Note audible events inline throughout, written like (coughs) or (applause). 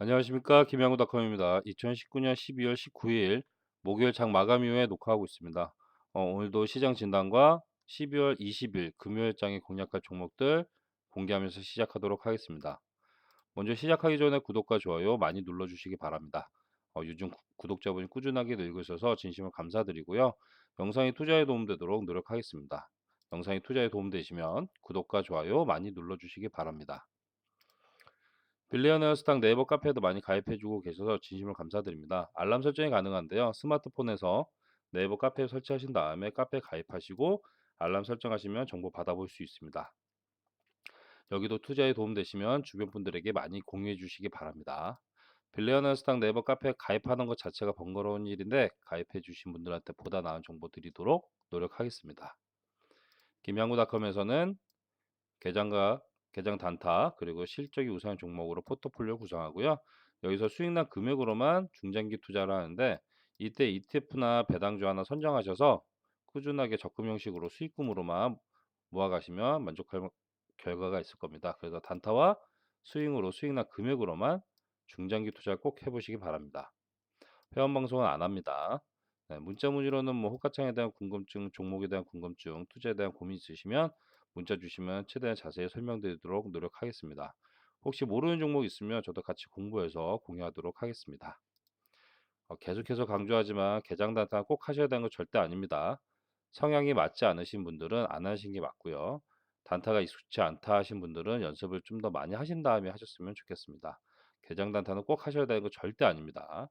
안녕하십니까 김양구닷컴입니다. 2019년 12월 19일 목요일 장 마감 이후에 녹화하고 있습니다. 어, 오늘도 시장 진단과 12월 20일 금요일 장의 공략할 종목들 공개하면서 시작하도록 하겠습니다. 먼저 시작하기 전에 구독과 좋아요 많이 눌러주시기 바랍니다. 어, 요즘 구- 구독자분이 꾸준하게 늘고 있어서 진심으로 감사드리고요. 영상이 투자에 도움되도록 노력하겠습니다. 영상이 투자에 도움되시면 구독과 좋아요 많이 눌러주시기 바랍니다. 빌리어네어 스탁 네이버 카페에도 많이 가입해주고 계셔서 진심으로 감사드립니다. 알람 설정이 가능한데요. 스마트폰에서 네이버 카페 설치하신 다음에 카페 가입하시고 알람 설정하시면 정보 받아볼 수 있습니다. 여기도 투자에 도움되시면 주변 분들에게 많이 공유해 주시기 바랍니다. 빌리어네어 스탁 네이버 카페 가입하는 것 자체가 번거로운 일인데 가입해 주신 분들한테 보다 나은 정보 드리도록 노력하겠습니다. 김양구닷컴에서는 계장과 계장 단타 그리고 실적이 우수한 종목으로 포트폴리오 구성하고요. 여기서 수익난 금액으로만 중장기 투자를 하는데 이때 ETF나 배당주 하나 선정하셔서 꾸준하게 적금 형식으로 수익금으로만 모아가시면 만족할 결과가 있을 겁니다. 그래서 단타와 스윙으로 수익난 금액으로만 중장기 투자를 꼭 해보시기 바랍니다. 회원 방송은 안 합니다. 네, 문자 문의로는 뭐 호가창에 대한 궁금증, 종목에 대한 궁금증, 투자에 대한 고민 있으시면 문자 주시면 최대한 자세히 설명드리도록 노력하겠습니다. 혹시 모르는 종목 있으면 저도 같이 공부해서 공유하도록 하겠습니다. 어, 계속해서 강조하지만 개장 단타 꼭 하셔야 되는 건 절대 아닙니다. 성향이 맞지 않으신 분들은 안 하시는 게 맞고요. 단타가 익숙치 않다 하신 분들은 연습을 좀 더 많이 하신 다음에 하셨으면 좋겠습니다. 개장 단타는 꼭 하셔야 되는 거 절대 아닙니다.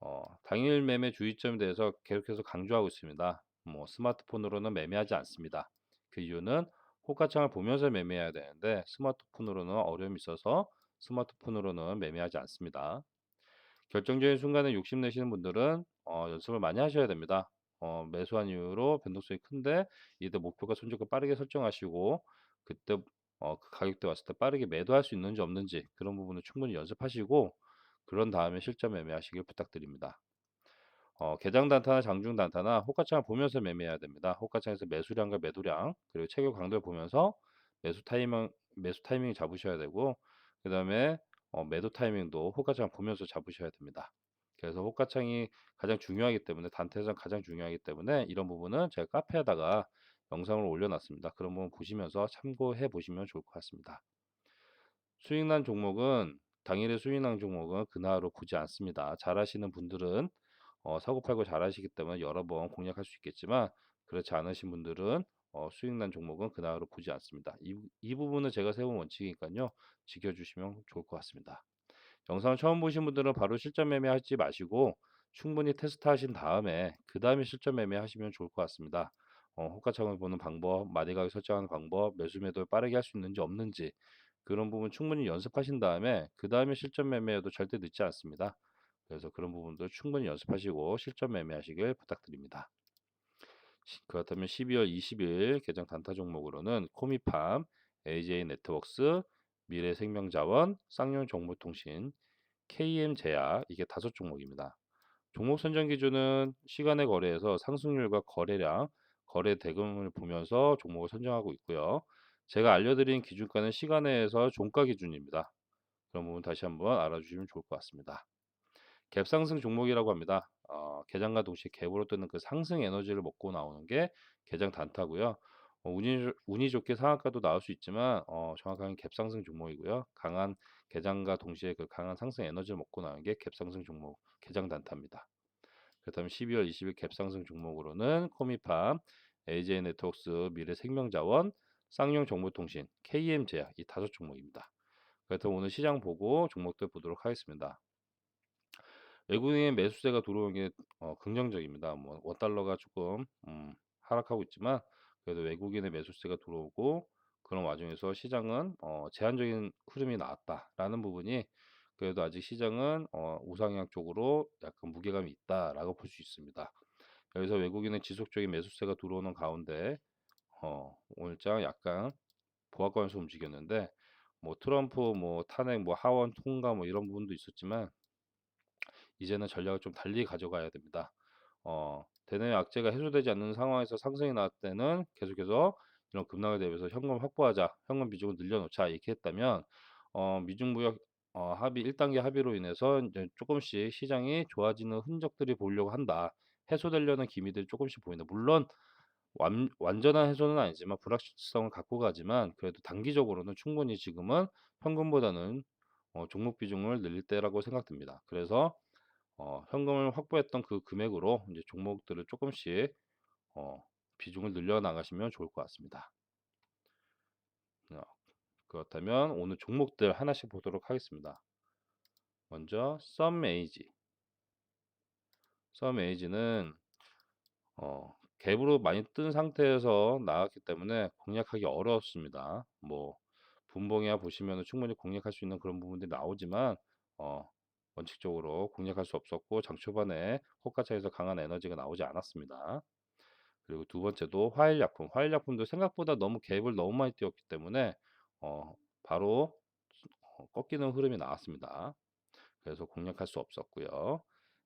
어, 당일 매매 주의점에 대해서 계속해서 강조하고 있습니다. 뭐 스마트폰으로는 매매하지 않습니다. 그 이유는 호가창을 보면서 매매해야 되는데 스마트폰으로는 어려움이 있어서 스마트폰으로는 매매하지 않습니다. 결정적인 순간에 욕심 내시는 분들은 어, 연습을 많이 하셔야 됩니다. 어, 매수한 이후로 변동성이 큰데 이때 목표가 손절가 빠르게 설정하시고 그때 어, 그 가격대 왔을 때 빠르게 매도할 수 있는지 없는지 그런 부분을 충분히 연습하시고 그런 다음에 실전 매매하시길 부탁드립니다. 어, 개장 단타나 장중 단타나 호가창을 보면서 매매해야 됩니다. 호가창에서 매수량과 매도량 그리고 체결 강도를 보면서 매수 타이밍 매수 타이밍 잡으셔야 되고 그 다음에 어, 매도 타이밍도 호가창 보면서 잡으셔야 됩니다. 그래서 호가창이 가장 중요하기 때문에 단타에서 가장 중요하기 때문에 이런 부분은 제가 카페에다가 영상을 올려놨습니다. 그런 부분 보시면서 참고해 보시면 좋을 것 같습니다. 수익난 종목은 당일의 수익난 종목은 그날로 보지 않습니다. 잘하시는 분들은 어, 사고 팔고 잘하시기 때문에 여러 번 공략할 수 있겠지만 그렇지 않으신 분들은 어, 수익난 종목은 그날로 보지 않습니다. 이, 이 부분은 제가 세운 원칙이니까요. 지켜주시면 좋을 것 같습니다. 영상 처음 보신 분들은 바로 실전 매매 하지 마시고 충분히 테스트 하신 다음에 그 다음에 실전 매매 하시면 좋을 것 같습니다. 어, 호가창을 보는 방법, 마디가격 설정하는 방법, 매수 매도를 빠르게 할 수 있는지 없는지 그런 부분 충분히 연습하신 다음에 그 다음에 실전 매매해도 절대 늦지 않습니다. 그래서 그런 부분도 충분히 연습하시고 실전 매매하시길 부탁드립니다. 시- 그렇다면 12월 20일 개장 단타 종목으로는 코미팜, AJ 네트웍스, 미래생명자원, 쌍용 정보통신, KM제약 이게 다섯 종목입니다. 종목 선정 기준은 시간의 거래에서 상승률과 거래량, 거래 대금을 보면서 종목을 선정하고 있고요. 제가 알려드린 기준가는 시간에서 종가 기준입니다. 그런 부분 다시 한번 알아주시면 좋을 것 같습니다. 갭 상승 종목이라고 합니다. 어, 개장과 동시에 갭으로 뜨는 그 상승 에너지를 먹고 나오는 게 개장 단타고요. 어, 운이, 운이 좋게 상한가도 나올 수 있지만 어, 정확하게 갭 상승 종목이고요. 강한 개장과 동시에 그 강한 상승 에너지를 먹고 나오는 게 갭 상승 종목 개장 단타입니다. 그렇다면 12월 20일 갭 상승 종목으로는 코미팜, AJ 네트웍스, 미래생명자원, 쌍용 정보통신, KM제약 이 다섯 종목입니다. 그렇다면 오늘 시장 보고 종목들 보도록 하겠습니다. 외국인 매수세가 들어오는 게 어, 긍정적입니다. 뭐 원달러가 조금 음, 하락하고 있지만 그래도 외국인의 매수세가 들어오고 그런 와중에서 시장은 어, 제한적인 흐름이 나왔다라는 부분이 그래도 아직 시장은 어, 우상향 쪽으로 약간 무게감이 있다라고 볼 수 있습니다. 여기서 외국인의 지속적인 매수세가 들어오는 가운데 어, 오늘장 약간 보합권에서 움직였는데 뭐 트럼프 뭐 탄핵 뭐 하원 통과 뭐 이런 부분도 있었지만 이제는 전략을 좀 달리 가져가야 됩니다. 어, 대내 악재가 해소되지 않는 상황에서 상승이 나왔을 때는 계속해서 이런 급락을 대비해서 현금 확보하자, 현금 비중을 늘려놓자 이렇게 했다면 어, 미중무역 어 합의 1 단계 합의로 인해서 인제 쪼끔씩 시장이 좋아지는 흔적들이 보이려고 한다. 해소되려는 기미들이 쪼끔씩 보인다. 물론 완 완전한 해소는 아니지만 불확실성을 갖고 가지만 그래도 단기적으로는 충분히 지금은 현금보다는 어 종목 비중을 늘릴 때라고 생각됩니다. 그래서 어 현금을 확보했던 그 금액으로 인제 종목들을 쪼끔씩 어 비중을 늘려 나가시면 좋을 것 같습니다. 어 그렇다면 오늘 종목들 하나씩 보도록 하겠습니다. 먼저 썸에이지. 썸에이지는 어 갭으로 많이 뜬 상태에서 나왔기 때문에 공략하기 어렵습니다. 뭐 분봉이야 보시면은 충분히 공략할 수 있는 그런 부분들이 나오지만 어 원칙적으로 공략할 수 없었고 장 초반에 호가창에서 강한 에너지가 나오지 않았습니다. 그리고 두 번째도 화일약품. 화일약품도 생각보다 너무 갭을 너무 많이 띄웠기 때문에 어 바로 어 꺾이는 흐름이 나왔습니다. 그래서 공략할 수 없었고요.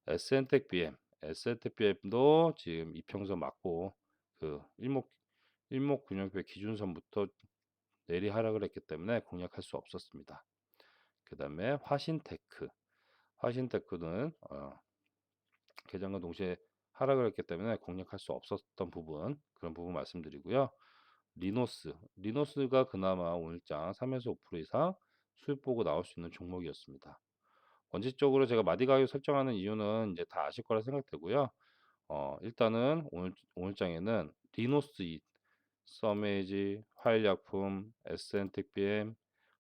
SN텍비엠. SN텍비엠도 지금 이평선 맞고 그 일목 일목균형표 기준선부터 내리 하락을 했기 때문에 공략할 수 없었습니다. 그 다음에 화신테크. 화신테크는 어 개장과 동시에 하락을 했기 때문에 공략할 수 없었던 부분 그런 부분 말씀드리고요. 리노스. 리노스가 그나마 오늘장 3에서 5% 이상 수익 보고 나올 수 있는 종목이었습니다. 원칙적으로 제가 마디 가격 설정하는 이유는 인제 다 아실 거라 생각되고요. 어 일단은 오늘 오늘장에는 리노스잇, 썸에이지, 화일약품, SN텍비엠,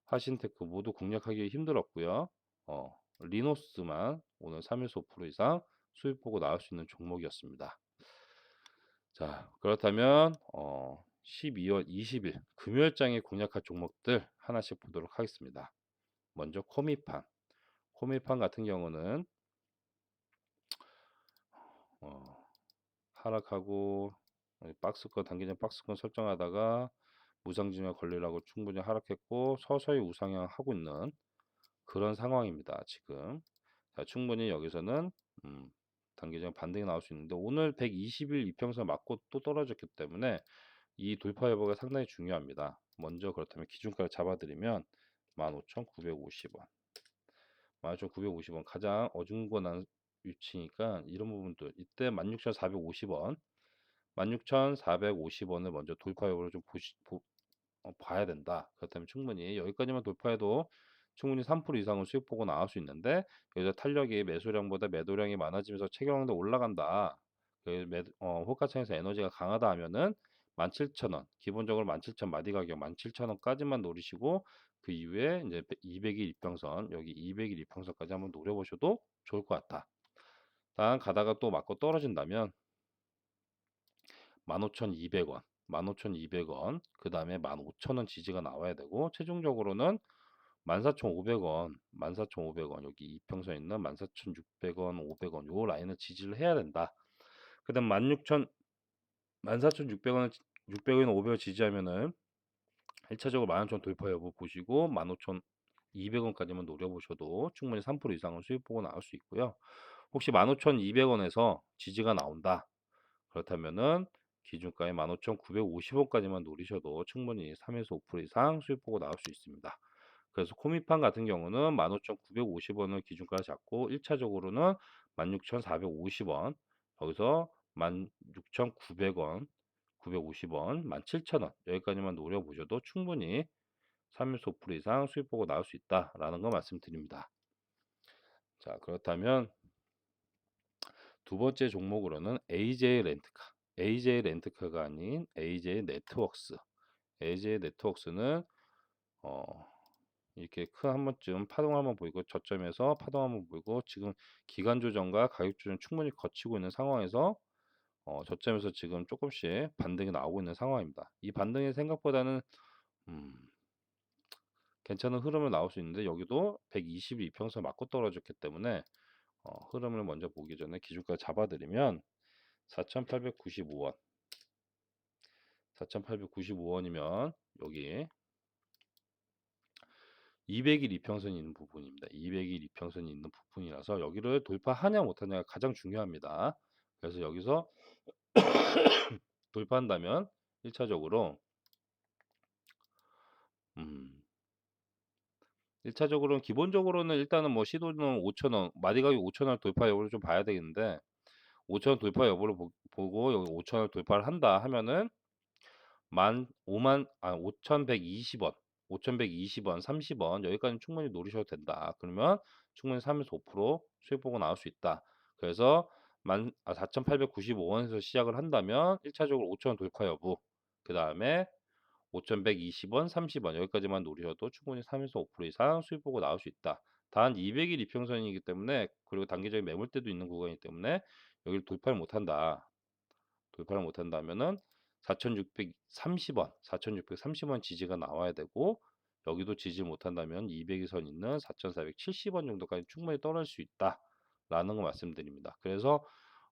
화신테크 모두 공략하기 힘들었고요. 어 리노스만 오늘 3에서 5% 이상 수익 보고 나올 수 있는 종목이었습니다. 자 그렇다면 어 12월 20일 금요일장에 공략할 종목들 하나씩 보도록 하겠습니다. 먼저 코미판. 코미판 같은 경우는 어 하락하고 어 박스권 단기적 박스권 설정하다가 무상증여 걸리라고 충분히 하락했고 서서히 우상향 하고 있는 그런 상황입니다, 지금. 자 충분히 여기서는 음 단기적 반등이 나올 수 있는데 오늘 120일 이평선 맞고 또 떨어졌기 때문에 이 돌파 여부가 상당히 중요합니다. 먼저 그렇다면 기준가를 잡아 드리면 15,950원. 15,950원 가장 어중간한 위치니까 이런 부분들 이때 16,450원 16,450원을 먼저 돌파 여부를 좀 보시 보 어 봐야 된다. 그렇다면 충분히 여기까지만 돌파해도 충분히 3% 이상은 수익 보고 나올 수 있는데 여기서 탄력이 매수량보다 매도량이 많아지면서 체결량도 올라간다. 그 매 어 호가창에서 에너지가 강하다 하면은 17,000원 기본적으로 17,000 마디 가격 17,000원까지만 노리시고 그 이후에 인제 200일 이평선 여기 200일 이평선까지 한번 노려 보셔도 좋을 것 같다. 단 가다가 또 맞고 떨어진다면 15,200원, 15,200원 그 다음에 15,000원 지지가 나와야 되고 최종적으로는 14,500원, 14,500원 여기 이평선에 있는 14,600원, 500원 요 라인을 지지를 해야 된다. 그다음 16,000 14,600원 600원, 500원 지지하면은 1차적으로 11,000원 돌파 여부 보시고 15,200원까지만 노려 보셔도 충분히 3% 이상은 수익 보고 나올 수 있고요. 혹시 15,200원에서 지지가 나온다. 그렇다면은 기준가에 15,950원까지만 노리셔도 충분히 3에서 5% 이상 수익 보고 나올 수 있습니다. 그래서 코미판 같은 경우는 15,950원을 기준가로 잡고 1차적으로는 16,450원 거기서 16,900원, 950원, 17,000원 여기까지만 노려 보셔도 충분히 3에서 5% 이상 수익 보고 나올 수 있다라는 거 말씀드립니다. 자 그렇다면 두 번째 종목으로는 AJ 렌트카. AJ 렌트카가 아닌 AJ 네트웍스. AJ 네트웍스는 어 이렇게 큰한 번쯤 파동 한번 보이고 저점에서 파동 한번 보이고 지금 기간 조정과 가격 조정 충분히 거치고 있는 상황에서 어 저점에서 지금 쪼끔씩 반등이 나오고 있는 상황입니다. 이 반등이 생각보다는 음 괜찮은 흐름을 나올 수 있는데 여기도 120일 이평선 맞고 떨어졌기 때문에 어 흐름을 먼저 보기 전에 기준가 잡아 드리면 4,895원 4,895원이면 여기 200일 이평선이 있는 부분입니다. 200일 이평선이 있는 부분이라서 여기를 돌파하냐 못하냐가 가장 중요합니다. 그래서 여기서 (coughs) 돌파한다면 1차적으로 음 1차적으로는 기본적으로는 일단은 뭐 시도는 5,000원, 마디 가격 5,000원 돌파 여부를 좀 봐야 되겠는데 5,000원 돌파 여부를 보, 보고 여기 5,000원 돌파를 한다 하면은 만 5만 아 5,120원, 5,120원, 30원 여기까지는 충분히 노리셔도 된다. 그러면 충분히 3에서 5% 수익 보고 나올 수 있다. 그래서 만 아, 4,895원에서 시작을 한다면 1차적으로 5,000원 돌파 여부, 그 다음에 5,120원, 30원 여기까지만 노리셔도 충분히 3에서 5% 이상 수익 보고 나올 수 있다. 단 200일 이평선이기 때문에 그리고 단기적인 매물대도 있는 구간이기 때문에 여기를 돌파를 못한다. 돌파를 못한다면은 4,630원, 4,630원 지지가 나와야 되고 여기도 지지 못한다면 200선 있는 4,470원 정도까지 충분히 떨어질 수 있다라는 거 말씀드립니다. 그래서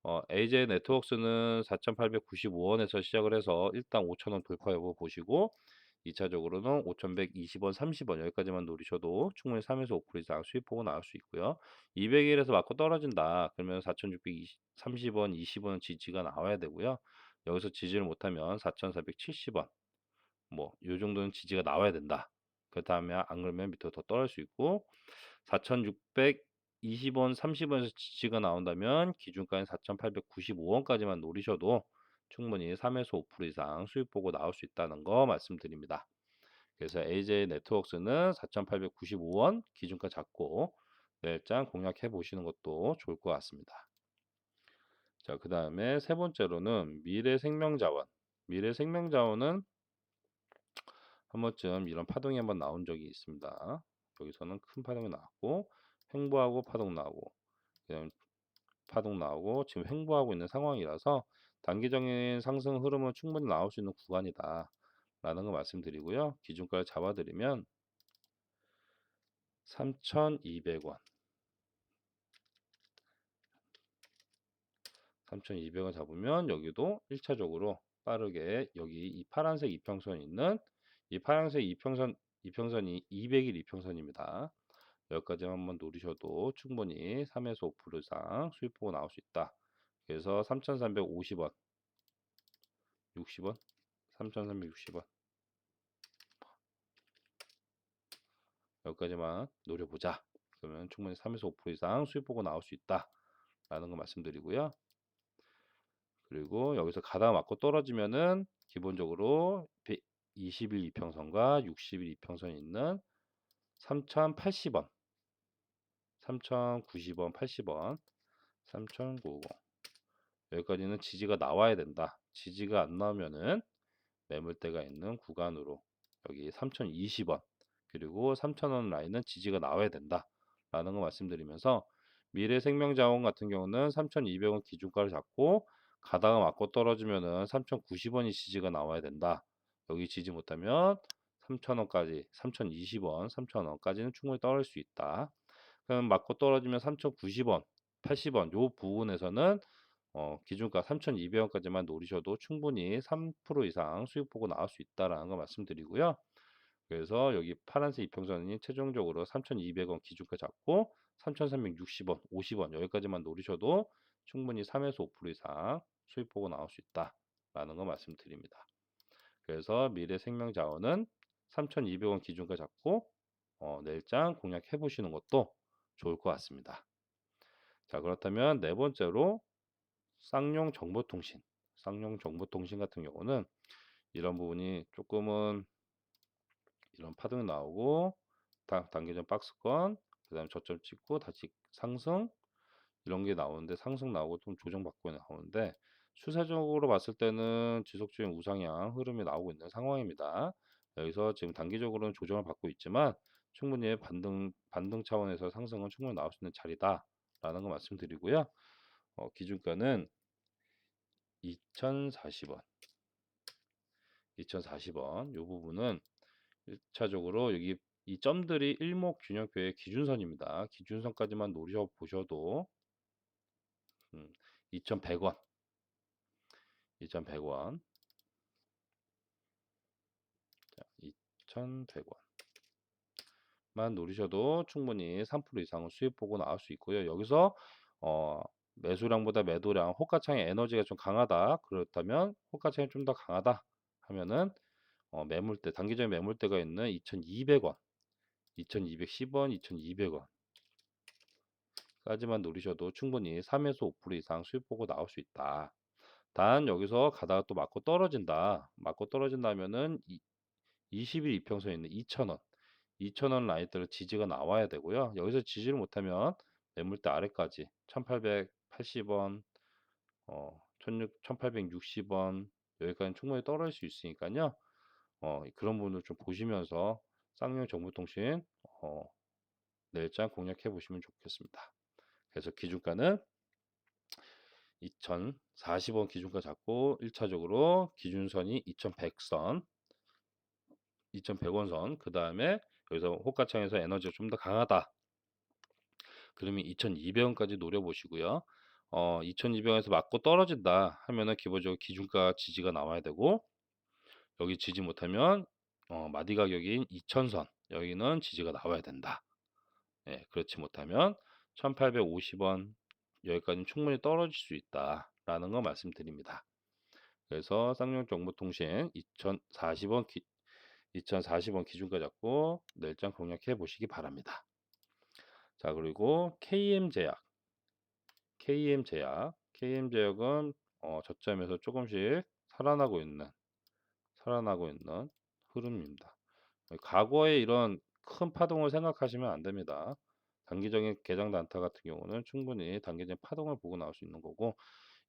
어, AJ 네트워크스는 4,895원에서 시작을 해서 일단 5,000원 돌파 여부 보시고 2차적으로는 5,120원, 30원 여기까지만 노리셔도 충분히 3에서 5% 이상 수익 보고 나올 수 있고요. 200일에서 맞고 떨어진다. 그러면 4,630원, 20원 지지가 나와야 되고요. 여기서 지지를 못하면 4,470원 뭐요 정도는 지지가 나와야 된다. 그 다음에 안 그러면 밑으로 더 떨어질 수 있고 4,620원, 30원에서 지지가 나온다면 기준가인 4,895원까지만 노리셔도 충분히 3에서 5% 이상 수익 보고 나올 수 있다는 거 말씀드립니다. 그래서 AJ 네트워크스는 4,895원 기준가 잡고 내일장 공략해 보시는 것도 좋을 것 같습니다. 자, 그 다음에 세 번째로는 미래 생명자원. 미래 생명자원은 한 번쯤 이런 파동이 한번 나온 적이 있습니다. 여기서는 큰 파동이 나왔고 횡보하고 파동 나오고 그다음 파동 나오고 지금 횡보하고 있는 상황이라서 단기적인 상승 흐름은 충분히 나올 수 있는 구간이다 라는 거 말씀드리고요 기준가를 잡아드리면 3,200원 3,200원 잡으면 여기도 1차적으로 빠르게 여기 이 파란색 이평선 있는 이 파란색 이평선 이평선이 200일 이평선입니다. 여기까지 한번 노리셔도 충분히 3에서 5% 이상 수익 보고 나올 수 있다. 그래서 3,350원, 60원, 3,360원 여기까지만 노려보자. 그러면 충분히 3에서 5% 이상 수익 보고 나올 수 있다. 라는 거 말씀드리고요. 그리고 여기서 가다 맞고 떨어지면은 기본적으로 20일 이평선과 60일 이평선이 있는 3,080원, 3,090원, 80원, 3,090 여기까지는 지지가 나와야 된다. 지지가 안 나오면은 매물대가 있는 구간으로 여기 3,020원 그리고 3,000원 라인은 지지가 나와야 된다. 라는 거 말씀드리면서 미래 생명자원 같은 경우는 3,200원 기준가를 잡고 가다가 맞고 떨어지면은 3,090원이 지지가 나와야 된다. 여기 지지 못하면 3,000원까지, 3,020원, 3,000원까지는 충분히 떨어질 수 있다. 그럼 맞고 떨어지면 3,090원, 80원 요 부분에서는 어, 기준가 3,200원까지만 노리셔도 충분히 3% 이상 수익 보고 나올 수 있다라는 거 말씀드리고요. 그래서 여기 파란색 이평선이 최종적으로 3,200원 기준가 잡고 3,360원, 50원 여기까지만 노리셔도 충분히 3에서 5% 이상 수익 보고 나올 수 있다라는 거 말씀드립니다. 그래서 미래 생명 자원은 3,200원 기준가 잡고 어, 내일장 공략해 보시는 것도 좋을 것 같습니다. 자 그렇다면 네 번째로 쌍용 정보통신 쌍용 정보통신 같은 경우는 이런 부분이 조금은 이런 파동이 나오고 단계전 박스권 그 다음에 저점 찍고 다시 상승 이런 게 나오는데 상승 나오고 좀 조정받고 나오는데 추세적으로 봤을 때는 지속적인 우상향 흐름이 나오고 있는 상황입니다. 여기서 지금 단기적으로는 조정을 받고 있지만 충분히 반등 반등 차원에서 상승은 충분히 나올 수 있는 자리다라는 거 말씀드리고요. 어, 기준가는 2,040원. 2,040원. 이 부분은 1차적으로 여기 이 점들이 일목 균형표의 기준선입니다. 기준선까지만 노려 보셔도 음, 2,100원 2,100원 2,100원 만 노리셔도 충분히 3% 이상은 수익 보고 나올 수 있고요. 여기서 어, 매수량보다 매도량, 호가창의 에너지가 좀 강하다. 그렇다면 호가창이 좀 더 강하다 하면은 어, 매물대, 단기적인 매물대가 있는 2,200원 2,210원, 2,200원 까지만 노리셔도 충분히 3에서 5% 이상 수익 보고 나올 수 있다. 단 여기서 가다가 또 맞고 떨어진다. 맞고 떨어진다면은 20일 이평선에 있는 2,000원, 2,000원 라인대로 지지가 나와야 되고요. 여기서 지지를 못하면 매물대 아래까지 1,880원, 어, 1,860원 여기까지 충분히 떨어질 수 있으니까요. 어, 그런 부분을 좀 보시면서 쌍용 정보통신 어, 내일장 공략해 보시면 좋겠습니다. 그래서 기준가는 2040원 기준가 잡고 1차적으로 기준선이 2100선 2100원 선, 그 다음에 여기서 호가창에서 에너지가 좀 더 강하다. 그러면 2200원까지 노려보시고요. 어, 2200원에서 맞고 떨어진다 하면은 기본적으로 기준가 지지가 나와야 되고 여기 지지 못하면 어, 마디 가격인 2000선 여기는 지지가 나와야 된다. 예, 그렇지 못하면 1850원 여기까지는 충분히 떨어질 수 있다라는 거 말씀드립니다. 그래서 쌍용 정보통신 2040원 기, 2040원 기준가 잡고 내일장 공략해 보시기 바랍니다. 자 그리고 KM제약 KM제약 KM제약은 어, 저점에서 조금씩 살아나고 있는 살아나고 있는 흐름입니다. 과거에 이런 큰 파동을 생각하시면 안 됩니다. 단기적인 개장 단타 같은 경우는 충분히 단기적인 파동을 보고 나올 수 있는 거고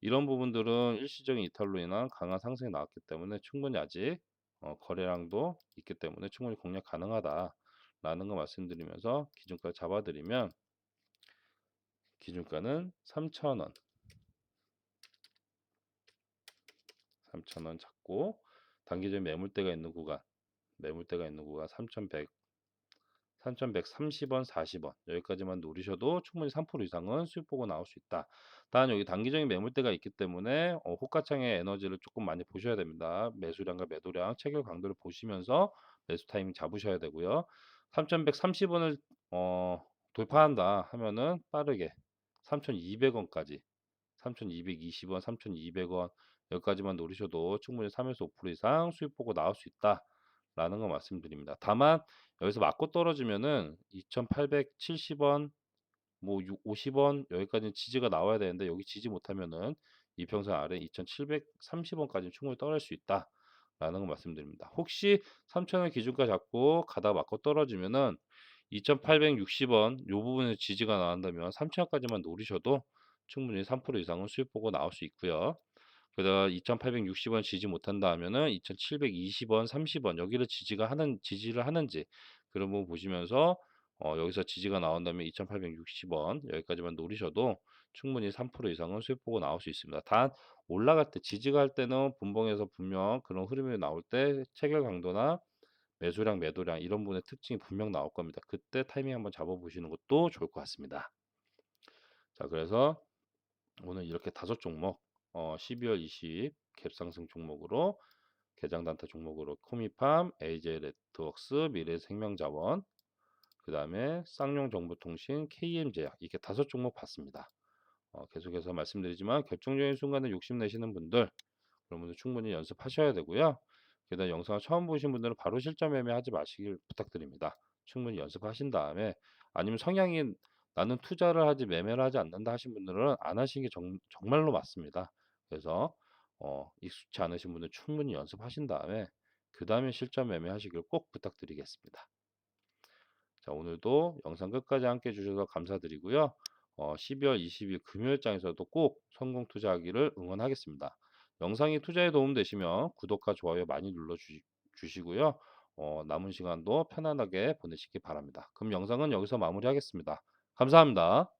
이런 부분들은 일시적인 이탈로 인한 강한 상승이 나왔기 때문에 충분히 아직 어, 거래량도 있기 때문에 충분히 공략 가능하다라는 거 말씀드리면서 기준가 잡아드리면 기준가는 3,000원. 3,000원 잡고 단기적인 매물대가 있는 구간 매물대가 있는 구간 3,100 3,130원, 40원 여기까지만 노리셔도 충분히 3% 이상은 수익 보고 나올 수 있다. 단 여기 단기적인 매물대가 있기 때문에 어, 호가창의 에너지를 조금 많이 보셔야 됩니다. 매수량과 매도량, 체결 강도를 보시면서 매수 타이밍 잡으셔야 되고요. 3,130원을 어, 돌파한다 하면은 빠르게 3,200원까지 3,220원, 3,200원 여기까지만 노리셔도 충분히 3에서 5% 이상 수익 보고 나올 수 있다. 라는 거 말씀드립니다. 다만 여기서 맞고 떨어지면은 2,870원 뭐 50원 여기까지는 지지가 나와야 되는데 여기 지지 못하면은 이평선 아래 2,730원까지 충분히 떨어질 수 있다. 라는 거 말씀드립니다. 혹시 3,000원 기준가 잡고 가다 맞고 떨어지면은 2,860원 요 부분에 지지가 나온다면 3,000원까지만 노리셔도 충분히 3% 이상은 수익 보고 나올 수 있고요. 그다가 2,860원 지지 못한다 하면은 2,720원, 30원 여기를 지지가 하는 지지를 하는지 그런 부분 보시면서 어, 여기서 지지가 나온다면 2,860원 여기까지만 노리셔도 충분히 3% 이상은 수익 보고 나올 수 있습니다. 단 올라갈 때 지지가 할 때는 분봉에서 분명 그런 흐름이 나올 때 체결 강도나 매수량, 매도량 이런 부분의 특징이 분명 나올 겁니다. 그때 타이밍 한번 잡아보시는 것도 좋을 것 같습니다. 자, 그래서 오늘 이렇게 다섯 종목 어, 12월 20 갭상승 종목으로 개장 단타 종목으로 코미팜, AJ 네트웍스, 미래생명자원, 그 다음에 쌍용 정보통신, KM제약 이렇게 다섯 종목 봤습니다. 어, 계속해서 말씀드리지만 결정적인 순간에 욕심내시는 분들 그런 분들 충분히 연습하셔야 되고요. 게다가 영상을 처음 보신 분들은 바로 실전 매매하지 마시길 부탁드립니다. 충분히 연습하신 다음에 아니면 성향이 나는 투자를 하지 매매를 하지 않는다 하신 분들은 안 하시는 게 정, 정말로 맞습니다. 그래서 어, 익숙치 않으신 분들 충분히 연습하신 다음에 그 다음에 실전 매매하시길 꼭 부탁드리겠습니다. 자 오늘도 영상 끝까지 함께 해주셔서 감사드리고요. 어, 12월 20일 금요일장에서도 꼭 성공 투자하기를 응원하겠습니다. 영상이 투자에 도움되시면 구독과 좋아요 많이 눌러주시고요. 어, 남은 시간도 편안하게 보내시기 바랍니다. 그럼 영상은 여기서 마무리하겠습니다. 감사합니다.